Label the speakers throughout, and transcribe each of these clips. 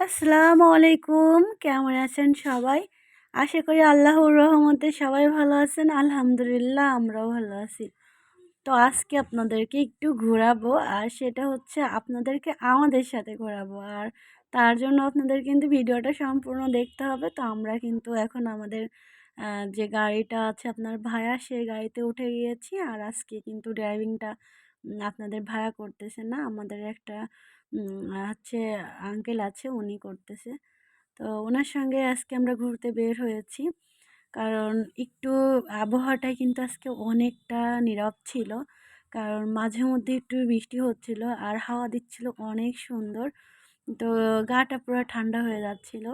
Speaker 1: আসসালামু আলাইকুম। কেমন আছেন সবাই? আশা করি আল্লাহর রহমতে সবাই ভালো আছেন। আলহামদুলিল্লাহ, আমরাও ভালো আছি। তো আজকে আপনাদেরকে একটু ঘোরাবো, আর সেটা হচ্ছে আপনাদেরকে আমাদের সাথে ঘোরাবো। আর তার জন্য আপনাদের কিন্তু ভিডিওটা সম্পূর্ণ দেখতে হবে। তো আমরা কিন্তু এখন আমাদের যে গাড়িটা আছে আপনার ভাড়া সেই গাড়িতে উঠে গিয়েছি। আর আজকে কিন্তু ড্রাইভিংটা আপনাদের ভাড়া করতেছে না। আমাদের একটা হচ্ছে আঙ্কেল আছে, উনি করতেছে। তো ওনার সঙ্গে আজকে আমরা ঘুরতে বের হয়েছি। কারণ একটু আবহাওয়াটাই কিন্তু আজকে অনেকটা নীরব ছিল। কারণ মাঝে মধ্যে একটু বৃষ্টি হচ্ছিল আর হাওয়া দিচ্ছিল অনেক সুন্দর। তো গাটা পুরো ঠান্ডা হয়ে যাচ্ছিল।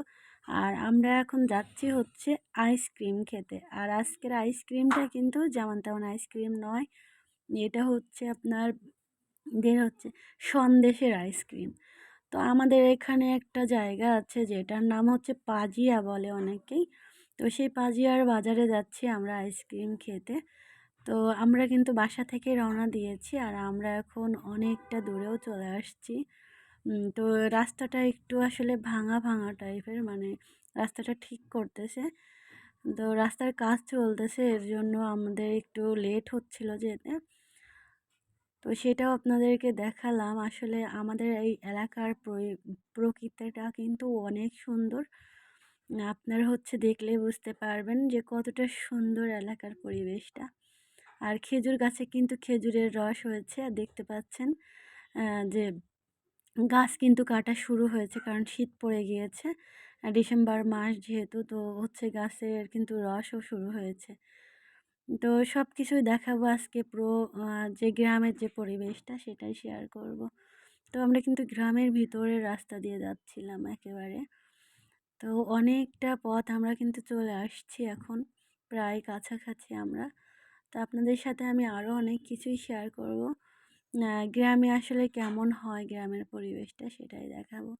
Speaker 1: আর আমরা এখন যাচ্ছি হচ্ছে আইসক্রিম খেতে। আর আজকের আইসক্রিমটা কিন্তু যেমন তেমন আইসক্রিম নয়। এটা হচ্ছে আপনার যে হচ্ছে সন্দেশের আইসক্রিম তো আমাদের এখানে একটা জায়গা আছে যেটার নাম হচ্ছে পাজিয়া বলে অনেকেই। তো সেই পাজিয়ার বাজারে যাচ্ছি আমরা আইসক্রিম খেতে। তো আমরা কিন্তু বাসা থেকে রওনা দিয়েছি আর আমরা এখন অনেকটা দূরেও চলে আসছি। তো রাস্তাটা একটু আসলে ভাঙা ভাঙা টাইপের মানে রাস্তাটা ঠিক করতেছে। তো রাস্তার কাজ চলতেছে, এর জন্য আমাদের একটু লেট হচ্ছিল যেতে। তো সেটাও আপনাদেরকে দেখালাম। আসলে আমাদের এই এলাকার প্রকৃতিটা কিন্তু অনেক সুন্দর। আপনারা হচ্ছে দেখলে বুঝতে পারবেন যে কতটা সুন্দর এলাকার পরিবেশটা। আর খেজুর গাছে কিন্তু খেজুরের রস হয়েছে, আর দেখতে পাচ্ছেন যে গাছ কিন্তু কাটা শুরু হয়েছে কারণ শীত পড়ে গিয়েছে। ডিসেম্বর মাস যেহেতু, তো হচ্ছে গাছের কিন্তু রসও শুরু হয়েছে। তো সব কিছুই দেখাবো আজকে পুরো যে গ্রামের যে পরিবেশটা সেটাই শেয়ার করব। তো আমরা কিন্তু গ্রামের ভিতরের রাস্তা দিয়ে যাচ্ছিলাম একেবারে। তো অনেকটা পথ আমরা কিন্তু চলে আসছি এখন, প্রায় কাছাকাছি আমরা। তো আপনাদের সাথে আমি আরও অনেক কিছুই শেয়ার করব। গ্রামে আসলে কেমন হয়, গ্রামের পরিবেশটা সেটাই দেখাবো।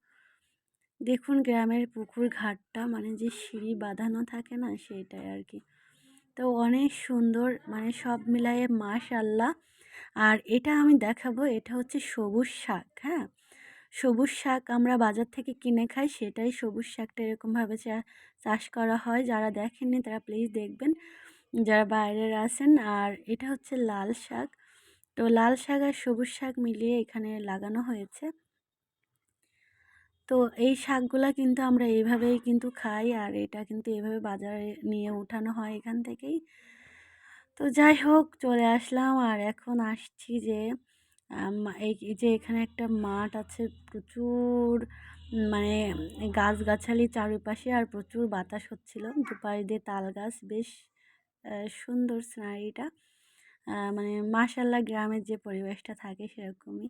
Speaker 1: দেখুন, গ্রামের পুকুর ঘাটটা মানে যে সিঁড়ি বাঁধানো থাকে না, সেটাই আর কি। তো অনেক সুন্দর মানে সব মিলায়ে মাশাল্লাহ। আর এটা আমি দেখাবো, এটা হচ্ছে সবুজ শাক হ্যাঁ? সবুজ শাক আমরা বাজার থেকে কিনে খাই, সেটাই সবুজ শাকটা এরকমভাবে চাষ করা হয়। যারা দেখেননি তারা প্লিজ দেখবেন, যারা বাইরের আছেন। আর এটা হচ্ছে লাল শাক। তো লাল শাক আর সবুজ শাক মিলিয়ে এখানে লাগানো হয়েছে। তো এই শাকগুলা কিন্তু আমরা এইভাবেই কিন্তু খাই আর এটা কিন্তু এভাবে বাজারে নিয়ে উঠানো হয় এখান থেকেই। তো যাই হোক, চলে আসলাম আর এখন আসছি যে এই যে এখানে একটা মাঠ আছে প্রচুর মানে গাছগাছালি চারিপাশে আর প্রচুর বাতাস হচ্ছিল। দুপাশ দিয়ে তাল গাছ বেশ সুন্দর সিনারিটা মানে মাসাল্লাহ গ্রামের যে পরিবেশটা থাকে সেরকমই।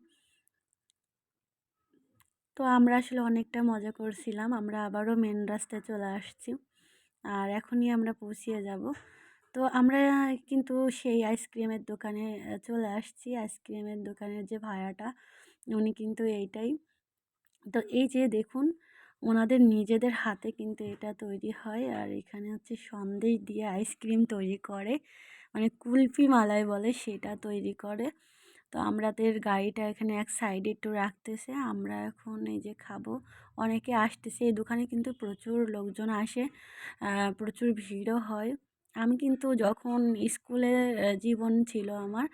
Speaker 1: তো আমরা আসলে অনেকটা মজা করছিলাম। আমরা আবারও মেন রাস্তায় চলে আসছি। আর এখনই আমরা পৌঁছিয়ে যাব। তো আমরা কিন্তু সেই আইসক্রিমের দোকানে চলে আসছি। আইসক্রিমের দোকানের যে ভাড়াটা, উনি কিন্তু এইটাই। তো এই যে দেখুন, ওনাদের নিজেদের হাতে কিন্তু এটা তৈরি হয়। আর এখানে হচ্ছে সন্দেশ দিয়ে আইসক্রিম তৈরি করে। মানে কুলফি মালাই বলে সেটা তৈরি করে। তো আমাদের গাড়িটা এখানে এক সাইডে একটু রাখতেছে। আমরা এখন এই যে খাব। অনেকে আসতেছে এই দোকানে কিন্তু প্রচুর লোকজন আসে প্রচুর ভিড়ও হয়। আমি কিন্তু যখন স্কুলে জীবন ছিল আমার,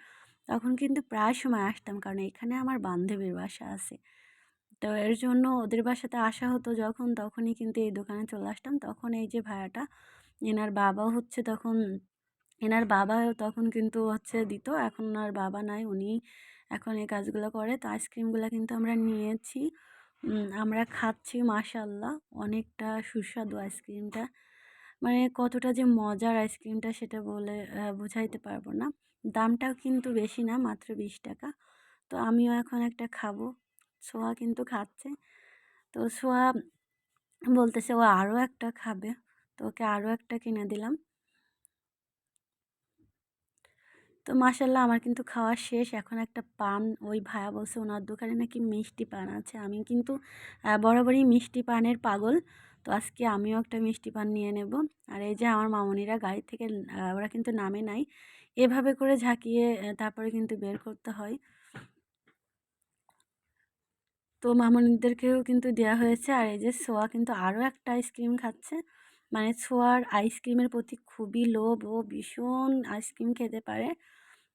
Speaker 1: তখন কিন্তু প্রায় সময় আসতাম কারণ এখানে আমার বান্ধবীর বাসা আছে। তো এর জন্য ওদের বাসাতে আসা হতো যখন, তখনই কিন্তু এই দোকানে চলে আসতাম। তখন এই যে ভাড়াটা, এনার বাবা হচ্ছে তখন এনার বাবা তখন কিন্তু হচ্ছে দিত, এখন আর বাবা নাই, উনি এখন এই কাজগুলো করে। তো আইসক্রিমগুলো কিন্তু আমরা নিয়েছি। আমরা খাচ্ছি মাশাল্লাহ অনেকটা সুস্বাদু আইসক্রিমটা। মানে কতটা যে মজার আইসক্রিমটা সেটা বলে বোঝাইতে পারব না। দামটাও কিন্তু বেশি না, মাত্র বিশ টাকা। তো আমিও এখন একটা খাব। সোয়া কিন্তু খাচ্ছে। তো সোয়া বলতেছে, ও আরও একটা খাবে। তো ওকে আরও একটা কিনে দিলাম। তো মাসাল্লাহ আমার কিন্তু খাওয়া শেষ। এখন একটা পান ওই ভায়া বলছে ওনার দোকানে নাকি মিষ্টি পান আছে। আমি কিন্তু বরাবরই মিষ্টি পানের পাগল। তো আজকে আমিও একটা মিষ্টি পান নিয়ে নেব। আর এই যে আমার মামনিরা গাড়ি থেকে ওরা কিন্তু নামে নাই। এভাবে করে ঝাঁকিয়ে তারপরে কিন্তু বের করতে হয়। তো মামনিদেরকেও কিন্তু দেওয়া হয়েছে। আর এই যে সোয়া কিন্তু আরও একটা আইসক্রিম খাচ্ছে। মানে ছোঁয়ার আইসক্রিমের প্রতি খুবই লোভ ও ভীষণ আইসক্রিম খেতে পারে।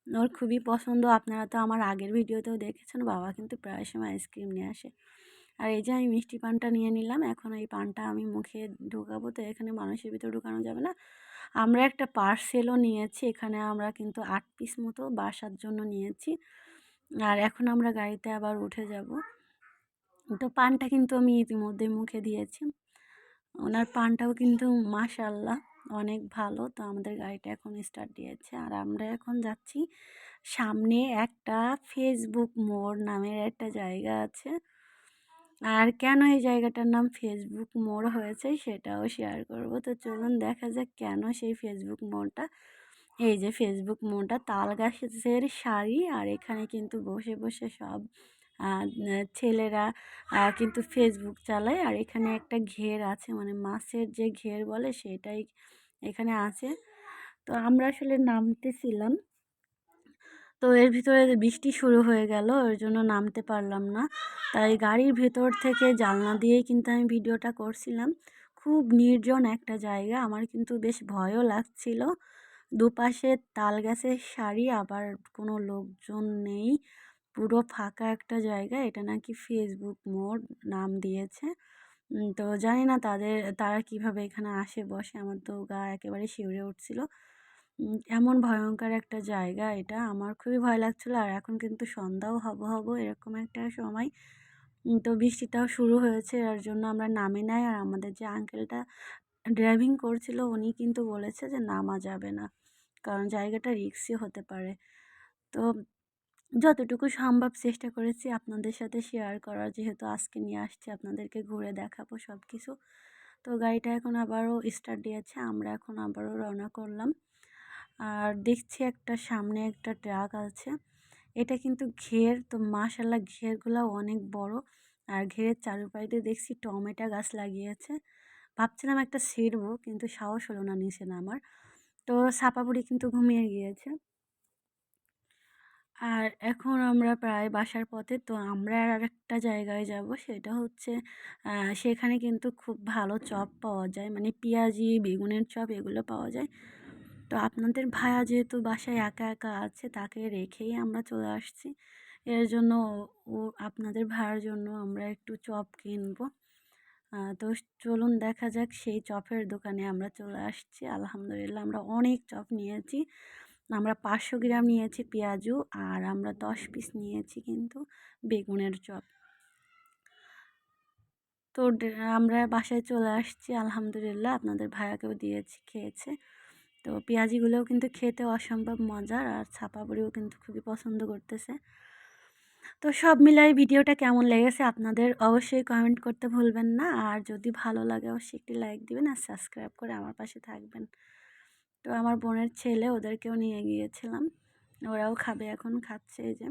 Speaker 1: ওর খুবই পছন্দ। আপনারা তো আমার আগের ভিডিওতেও দেখেছেন, বাবা কিন্তু প্রায় সময় আইসক্রিম নিয়ে আসে। আর এই যে আমি মিষ্টি পানটা নিয়ে নিলাম, এখন এই পানটা আমি মুখে ঢুকাবো, তো এখানে মানুষের ভিতরে ঢুকানো যাবে না। আমরা একটা পার্সেলও নিয়েছি, এখানে আমরা কিন্তু আট পিস মতো বাসার জন্য নিয়েছি। আর এখন আমরা গাড়িতে আবার উঠে যাব। তো পানটা কিন্তু আমি ইতিমধ্যে মুখে দিয়েছি। ওনার পানটাও কিন্তু মাশাল্লাহ, অনেক ভালো। তো আমাদের গাড়িটা এখন স্টার্ট দিয়েছে। আর আমরা এখন যাচ্ছি সামনে একটা ফেসবুক মোড় নামের একটা জায়গা আছে। আর কেন এই জায়গাটার নাম ফেসবুক মোড় হয়েছে সেটাও শেয়ার করব। তো চলুন দেখা যাক কেন সেই ফেসবুক মোড়টা। এই যে ফেসবুক মোড়টা তাল গাছের শাড়ি আর এখানে কিন্তু বসে বসে সব ছেলেরা কিন্তু ফেসবুক চালায়। আর এখানে একটা ঘের আছে মানে মাছের যে ঘের বলে সেটাই এখানে আছে। তো আমরা আসলে নামতেছিলাম। তো এর ভিতরে বৃষ্টি শুরু হয়ে গেল, ওর জন্য নামতে পারলাম না। তাই গাড়ির ভেতর থেকে জানলা দিয়েই কিন্তু আমি ভিডিওটা করছিলাম। খুব নির্জন একটা জায়গা, আমার কিন্তু বেশ ভয়ও লাগছিল। দুপাশে তাল গাছের শাড়ি আবার কোনো লোকজন নেই। পুরো ফাঁকা একটা জায়গা, এটা নাকি ফেসবুক মোড় নাম দিয়েছে। তো জানি না তাদের, তারা কীভাবে এখানে আসে, বসে, আমার তো গা একেবারে শিউরে উঠছিল। এমন ভয়ঙ্কর একটা জায়গা এটা, আমার খুবই ভয় লাগছিল। আর এখন কিন্তু সন্ধ্যাও হব হব, এরকম একটা সময়। তো বৃষ্টিটাও শুরু হয়েছে, এর জন্য আমরা নামে নাই। আর আমাদের যে আঙ্কেলটা ড্রাইভিং করছিল, উনি কিন্তু বলেছে যে নামা যাবে না, কারণ জায়গাটা রিক্সি হতে পারে। তো যতটুকু সম্ভব চেষ্টা করেছি আপনাদের সাথে শেয়ার করার। যেহেতু আজকে নিয়ে আসছি, আপনাদেরকে ঘুরে দেখাবো সব কিছু তো গাড়িটা এখন আবারও স্টার্ট দিয়েছে, আমরা এখন আবারও রওনা করলাম। আর দেখছি একটা সামনে একটা ট্রাক আছে। এটা কিন্তু ঘের, তো মাশাল্লাহ ঘেরগুলো অনেক বড়। আর ঘেরের চারুপাইতে দেখছি টমেটো গাছ লাগিয়েছে। ভাবছিলাম একটা ছিঁড়বো, কিন্তু সাহস হলো না নিচে না আমার তো সাপাপুরি কিন্তু ঘুমিয়ে গিয়েছে। আর এখন আমরা প্রায় বাসার পথে, তো আমরা আর একটা জায়গায় যাব। সেটা হচ্ছে সেখানে কিন্তু খুব ভালো চপ পাওয়া যায়। মানে পেঁয়াজি, বেগুনের চপ এগুলো পাওয়া যায়। তো আপনাদের ভায়া যেহেতু বাসায় একা একা আছে, তাকে রেখেই আমরা চলে আসছি। এর জন্য ও আপনাদের ভাইয়ার জন্য আমরা একটু চপ কিনবো। তো চলুন দেখা যাক, সেই চপের দোকানে আমরা চলে আসছি। আলহামদুলিল্লাহ, আমরা অনেক চপ নিয়েছি। আমরা পাঁচশো গ্রাম নিয়েছি পেঁয়াজু আর আমরা দশ পিস নিয়েছি কিন্তু বেগুনের চপ। তো আমরা বাসায় চলে আসছি, আলহামদুলিল্লাহ। আপনাদের ভাইয়াকেও দিয়েছি, খেয়েছে। তো পেঁয়াজিগুলোও কিন্তু খেতে অসম্ভব মজার আর ছাপা বড়িও কিন্তু খুবই পছন্দ করতেছে। তো সব মিলাই ভিডিওটা কেমন লেগেছে আপনাদের অবশ্যই কমেন্ট করতে ভুলবেন না। আর যদি ভালো লাগে, অবশ্যই একটি লাইক দিবেন আর সাবস্ক্রাইব করে আমার পাশে থাকবেন। তো আমার বোনের ছেলে, ওদেরকেও নিয়ে গিয়েছিলাম। ওরাও খাবে এখন, খাচ্ছে এই যে।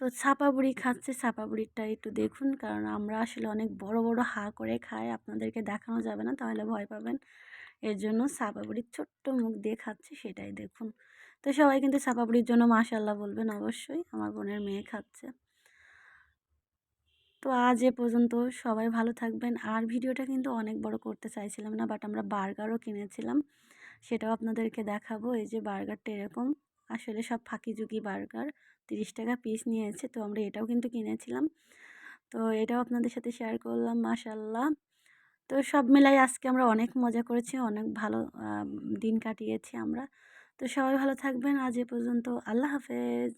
Speaker 1: তো ছাপা বুড়ি খাচ্ছে, ছাপা বুড়িটা একটু দেখুন, কারণ আমরা আসলে অনেক বড় বড় হা করে খাই। আপনাদেরকে দেখানো যাবে না, তাহলে ভয় পাবেন। এর জন্য ছাপা বুড়ির ছোট্ট মুখ দিয়ে খাচ্ছে, সেটাই দেখুন। তো সবাই কিন্তু ছাপা বুড়ির জন্য মাশাল্লাহ বলবেন অবশ্যই, আমার বোনের মেয়ে খাচ্ছে। তো আজ এ পর্যন্ত সবাই ভালো থাকবেন। আর ভিডিওটা কিন্তু অনেক বড় করতে চাইছিলাম না, বাট আমরা বার্গারও কিনেছিলাম। সেটাও আপনাদেরকে দেখাবো। এই যে বার্গারটা এরকম। আসলে সব ফাঁকি ঝুঁকি বার্গার। তিরিশ টাকা পিস নিয়েছে, তো আমরা এটাও কিন্তু কিনেছিলাম। তো এটাও আপনাদের সাথে শেয়ার করলাম মাশাল্লাহ তো সব মিলাই আজকে আমরা অনেক মজা করেছি, অনেক ভালো দিন কাটিয়েছি আমরা। তো সবাই ভালো থাকবেন। আজ এ পর্যন্ত আল্লাহ হাফেজ।